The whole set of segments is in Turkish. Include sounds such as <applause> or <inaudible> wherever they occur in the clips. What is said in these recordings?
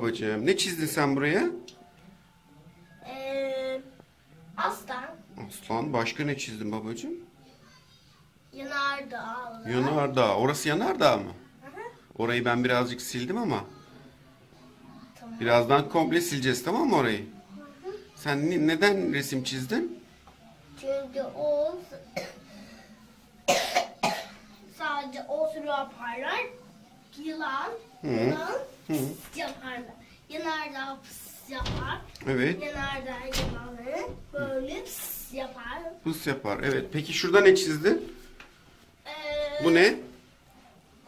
Babacığım ne çizdin sen buraya? Ee, aslan, Aslan başka ne çizdin babacığım? yanardağ, Yanardağ. Orası yanardağ mı? Hı hı. Orayı ben birazcık sildim ama. Tamam. Birazdan komple sileceğiz tamam mı orayı? Sen ne- neden resim çizdin? Çünkü o <coughs> sadece o sürü yaparlar. Yılan, yılan pıs yaparlar. Yanardağ pıs yapar. Evet. Yanardağ yılanı böyle pıs yapar. Pıs yapar. Evet. Peki şurada ne çizdin? Ee, Bu ne?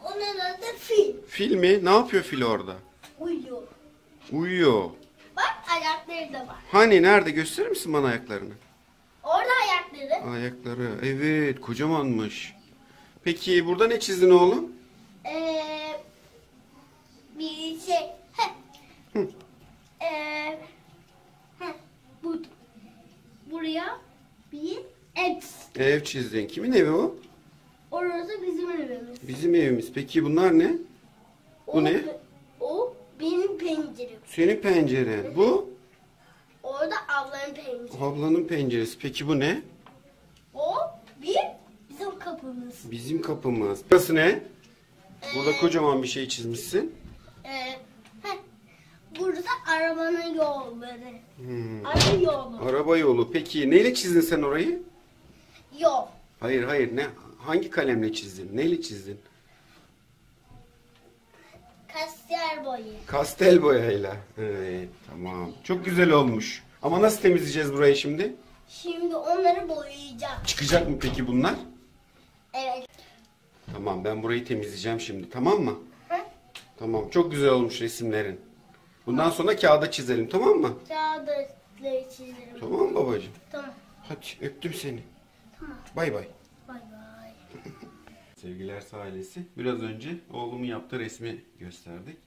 Onun adı fil. Fil mi? Ne yapıyor fil orada? Uyuyor. Uyuyor. Bak ayakları da var. Hani nerede? Gösterir misin bana ayaklarını? Orada ayakları. Ayakları. Evet. Kocamanmış. Peki burada ne çizdin oğlum? Ee, bir şey. Heh. Hı. Ee, heh, bu, buraya bir ev. Ev çizdin. Kimin evi o? Orası bizim evimiz. Bizim evimiz. Peki bunlar ne? Bu O, ne? O benim pencerem. Senin penceren. Bu Orada ablanın penceresi. ablanın penceresi. Peki bu ne? O bir bizim kapımız. Bizim kapımız. Burası ne? Burada Ee, kocaman bir şey çizmişsin. Ee, heh, burada arabanın yolları. Hmm. Araba yolu. Araba yolu. Peki neyle çizdin sen orayı? Yol. Hayır hayır ne? Hangi kalemle çizdin? Neyle çizdin? Kasiyer boyu. Kastel boyayla. Evet tamam. Çok güzel olmuş. Ama nasıl temizleyeceğiz burayı şimdi? Şimdi onları boyayacağım. Çıkacak mı peki bunlar? Evet. Tamam ben burayı temizleyeceğim şimdi tamam mı? Tamam çok güzel olmuş resimlerin. Bundan sonra kağıda çizelim tamam mı? Kağıtları çizerim. Tamam mı babacığım? Tamam. Hadi öptüm seni. Tamam. Bay bay. Bay bay. <laughs> Sevgiler ailesi. Biraz önce oğlumun yaptığı resmi gösterdik.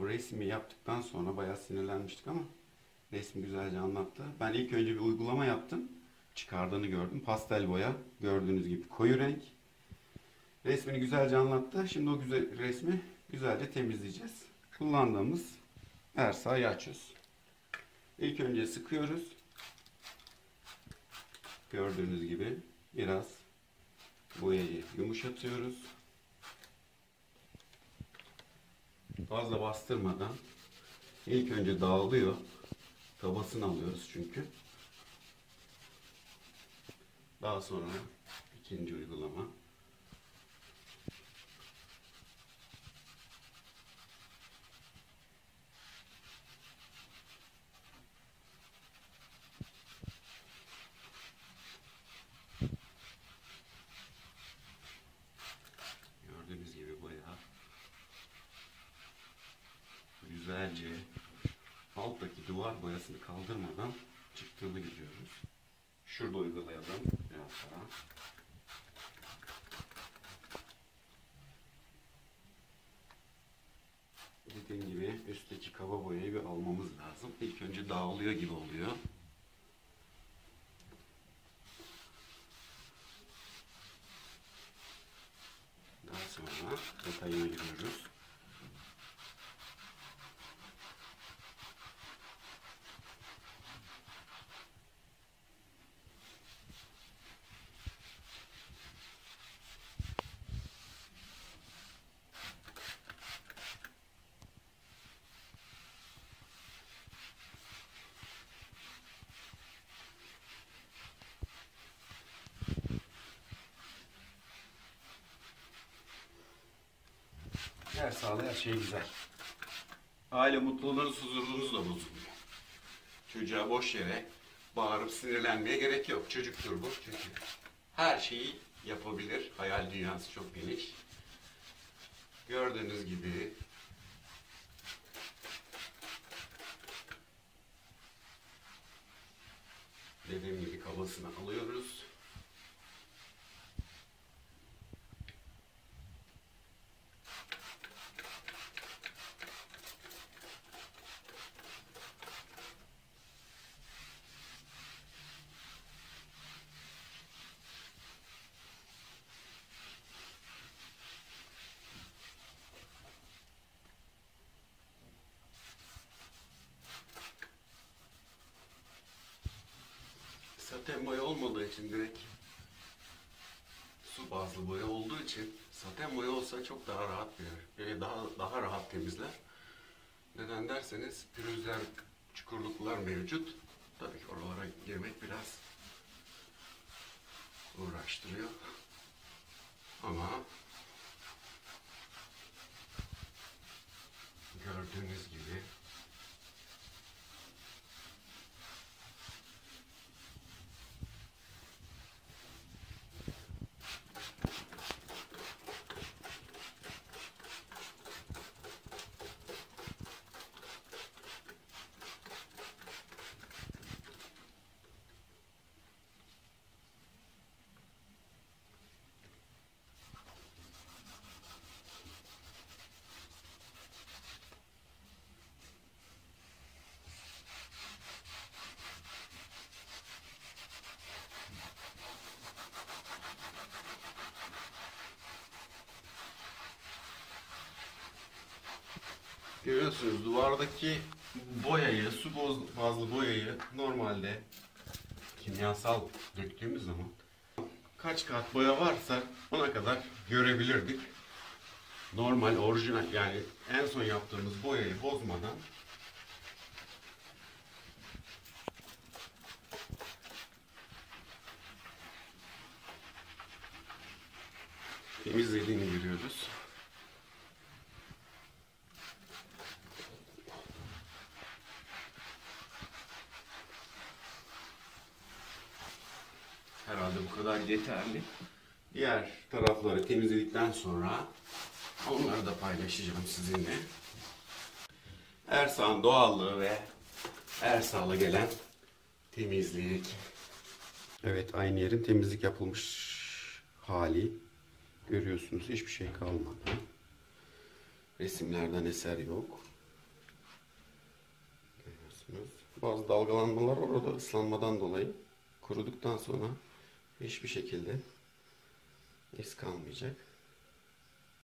O resmi yaptıktan sonra bayağı sinirlenmiştik ama resmi güzelce anlattı. Ben ilk önce bir uygulama yaptım. Çıkardığını gördüm. Pastel boya. Gördüğünüz gibi koyu renk. Resmini güzelce anlattı. Şimdi o güzel resmi güzelce temizleyeceğiz. Kullandığımız ersayı açıyoruz. İlk önce sıkıyoruz. Gördüğünüz gibi biraz boyayı yumuşatıyoruz. Fazla bastırmadan ilk önce dağılıyor. Tabasını alıyoruz çünkü. Daha sonra ikinci uygulama. Gördüğünüz gibi bayağı güzelce alttaki duvar boyasını kaldırmadan çıktığını görüyoruz. Şurada uygulayalım biraz daha. Dediğim gibi üstteki kaba boyayı bir almamız lazım. İlk önce dağılıyor gibi oluyor. Daha sonra detayına giriyoruz. Her sağlığı şey güzel. Aile mutluluğunuz, huzurunuz da bozulmuyor. Çocuğa boş yere bağırıp sinirlenmeye gerek yok. Çocuktur bu. Çünkü her şeyi yapabilir. Hayal dünyası çok geniş. Gördüğünüz gibi dediğim gibi kabasını alıyoruz. Boya olmadığı için direkt su bazlı boya olduğu için saten boya olsa çok daha rahat bir ve daha daha rahat temizler. Neden derseniz pürüzler, çukurluklar mevcut. Tabii ki oralara girmek biraz uğraştırıyor. Ama gördüğünüz gibi Görüyorsunuz duvardaki boyayı, su bazlı boyayı normalde kimyasal döktüğümüz zaman kaç kat boya varsa ona kadar görebilirdik. Normal, orijinal yani en son yaptığımız boyayı bozmadan temizlediğini görüyoruz. Herhalde bu kadar yeterli. Diğer tarafları temizledikten sonra onları da paylaşacağım sizinle. Ersağ'ın doğallığı ve Ersağ'la gelen temizlik. Evet aynı yerin temizlik yapılmış hali. Görüyorsunuz hiçbir şey kalmadı. Resimlerden eser yok. Görüyorsunuz. Bazı dalgalanmalar orada ıslanmadan dolayı kuruduktan sonra hiçbir şekilde iz kalmayacak.